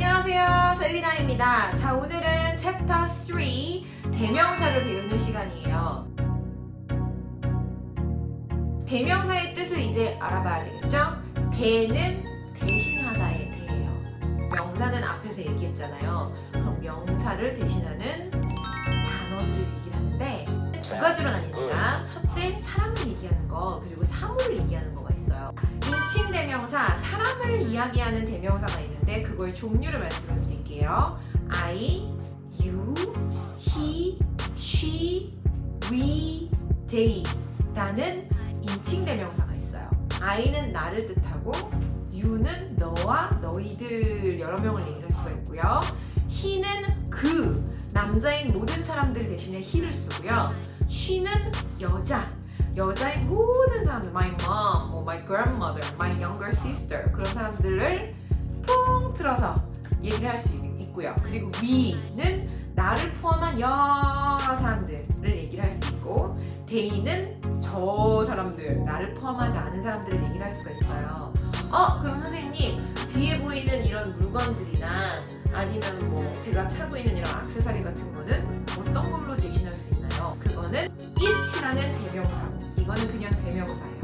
안녕하세요. 셀리나입니다. 자, 오늘은 챕터 3 대명사를 배우는 시간이에요. 대명사의 뜻을 이제 알아봐야 되겠죠? 대는 대신하다의 대예요. 명사는 앞에서 얘기했잖아요. 그럼 명사를 대신하는 단어들을 얘기를 하는데 두 가지로 나뉩니다. 첫째, 사람을 얘기하는 거, 그리고 사물을 얘기하는 거가 있어요. 인칭 대명사, 사람을 이야기하는 대명사가 있는데 그거의 종류를 말씀을 드릴게요. I, you, he, she, we, they 라는 인칭 대명사가 있어요. I는 나를 뜻하고 you는 너와 너희들 여러 명을 얘기할 수가 있고요. he는 그 남자인 모든 사람들 대신에 he를 쓰고요. she는 여자 여자인 모든 사람들, my mom, 뭐 my grandmother, my younger sister 그런 사람들을 통틀어서 얘기를 할 수 있고요. 그리고 we는 나를 포함한 여러 사람들을 얘기를 할 수 있고 they는 저 사람들, 나를 포함하지 않은 대신들을 얘기를 할 수가 있어요. 어, 그럼 선생님 뒤에 보이는 이런 물건들이나 아니면 뭐 제가 차고 있는 이런 액세서리 같은 거는 어떤 걸로 대신할 수 있나요? 그거는 it이라는 대명사고 이거는 그냥 대명사예요.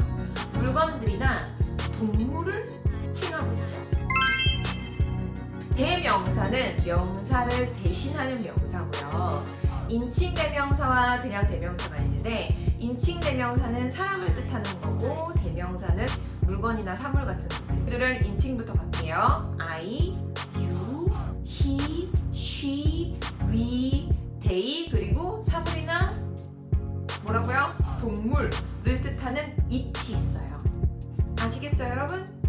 물건들이나 동물을 명사는 명사를 대신하는 명사고요. 인칭 대명사와 그냥 대명사가 있는데 인칭 대명사는 사람을 뜻하는 거고 대명사는 물건이나 사물 같은 것들을 인칭부터 갈게요. I, you, he, she, we, they 그리고 사물이나 뭐라고요? 동물을 뜻하는 it이 있어요. 아시겠죠, 여러분?